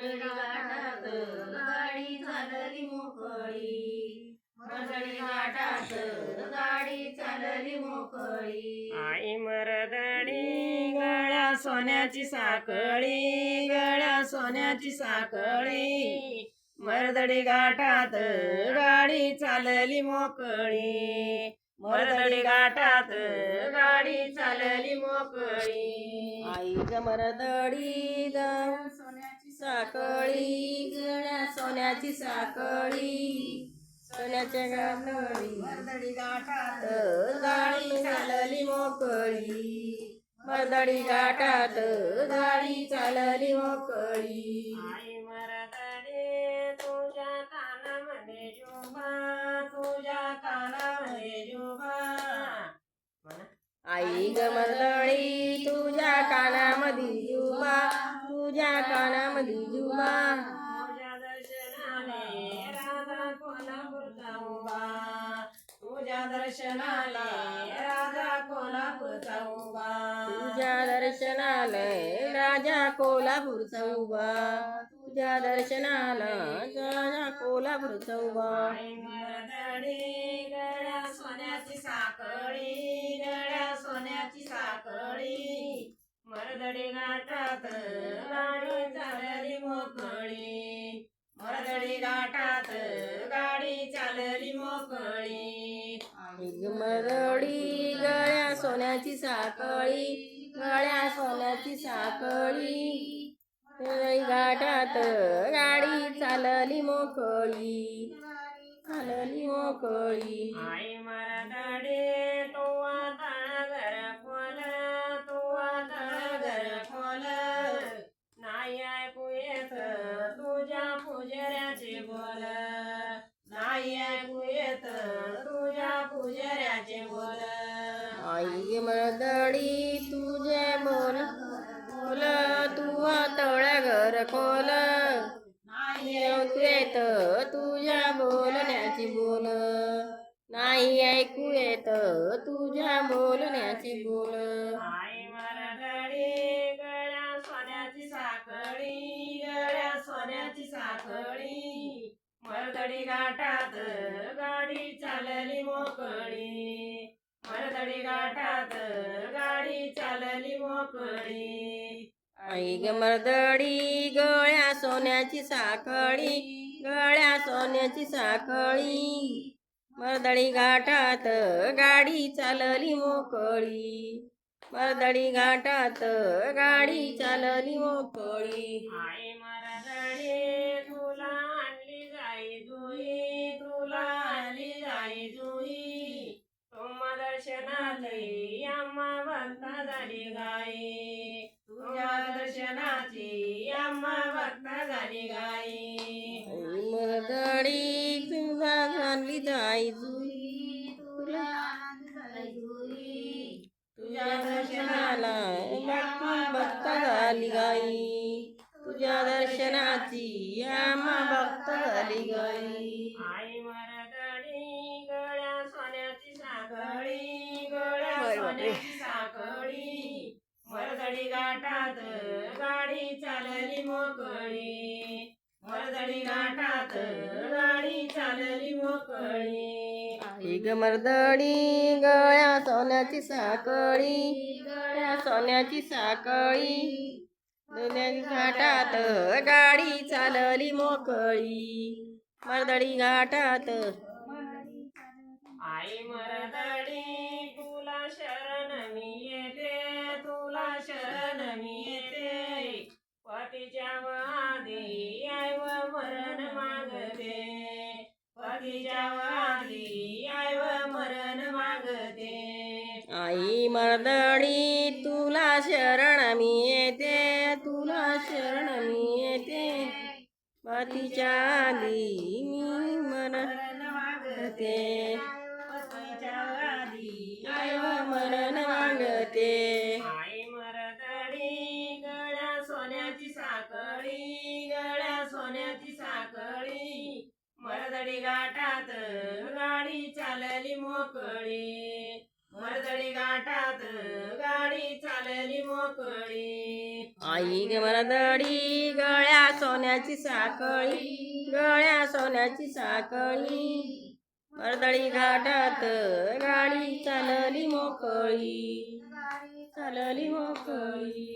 घाटात गाडी चालली मोकळी. मरदडी घाटात गाडी चालली मोकळी. आई मरदडी गळ्या सोन्याची साखळी गळ्या सोन्याची साखळी. मरदडी घाटात गाडी चालली मोकळी. मरदडी घाटात गाडी चालली मोकळी. आई ग मरदडी ग सोन्याची साखळी. गळ्या सोन्याची साखळी सोन्याच्या गाठळी गाडी चालली मोकळी. मरदडी घाटात गाडी चालली मोकळी. आई मरदडे तुझ्या कानामध्ये जुबा. तुझ्या कानामध्ये जुबा. आई ग कानामध्ये जुबा तुझ्या कानामध्ये जुबा तुझ्या दर्शनाला राजा कोल्हापूरचा उभा. तुझ्या दर्शनाला राजा कोल्हापूरचा उभा. तुझ्या दर्शनाला राजा कोल्हापूरचा उभा. गळ्या सोन्याची साखळी गळ्या सोन्याची साखळी मरदडी घाटात गाडी चालली मोकळी. मरदडी घाटात गाडी चालली मोकळी. मरदडी गळ्या सोन्याची साखळी गळ्या सोन्याची साखळी मरदडी घाटात गाडी चालली मोकळी. चालली मोकळी. आई मरदडे पुजऱ्याचे बोल. आई मरदडी तुझे बोल. बोल तू तळ घर खोल. नाही येत तुझ्या बोलण्याची बोल. नाही ऐकू येत तुझ्या बोलण्याची बोल. आई मराठी गळ्या सोन्याची साखळी गळ्या सोन्याची साखळी. मरदडी घाटात गाडी चालली मोकळी आई ग मरदडी गळ्या सोन्याची साखळी गळ्या सोन्याची साखळी. मरदडी घाटात गाडी चालली मोकळी. मरदडी घाटात गाडी चालली मोकळी. आई मरदडी तुला आणली जाई जुई तुला आणली जाई जुई. तुम्हा भक्ता झाली गाई तुझ्या दर्शनाची आम्हा भक्ता झाली गाई मरदडी तुझा घालली जाई जुई. तुला तुझ्या दर्शनाला भक्ती भक्ता झाली गाई तुझ्या दर्शनाची आम्हा भक्त झाली गाई सोन्याची साखळी मरदडी घाटात गाडी चालली मोकळी. मरदडी घाटात गाडी चालली मोकळी. आई ग मरदडी गळ्या सोन्याची साखळी गळ्या सोन्याची साखळी दुन्याची घाटात गाडी चालली मोकळी. मरदडी घाटात आई मरदडी शरण मी येते तुला शरण मी येते पतीच्या वादी आईव मरण मागते. पतीच्या वादी आईव मरण मागते. आई मर्दळी तुला शरण मी येते तुला शरण मी येते पतीच्या आधी मी मरण मागते. मरदडी गाठात गाडी चालली मोकळी. मरदडी गाठात गाडी चालली मोकळी. आई ग मरदडी गळ्या सोन्याची साखळी गळ्या सोन्याची साखळी. मरदळी घाटात गाडी चालली मोकळी चालली मोकळी.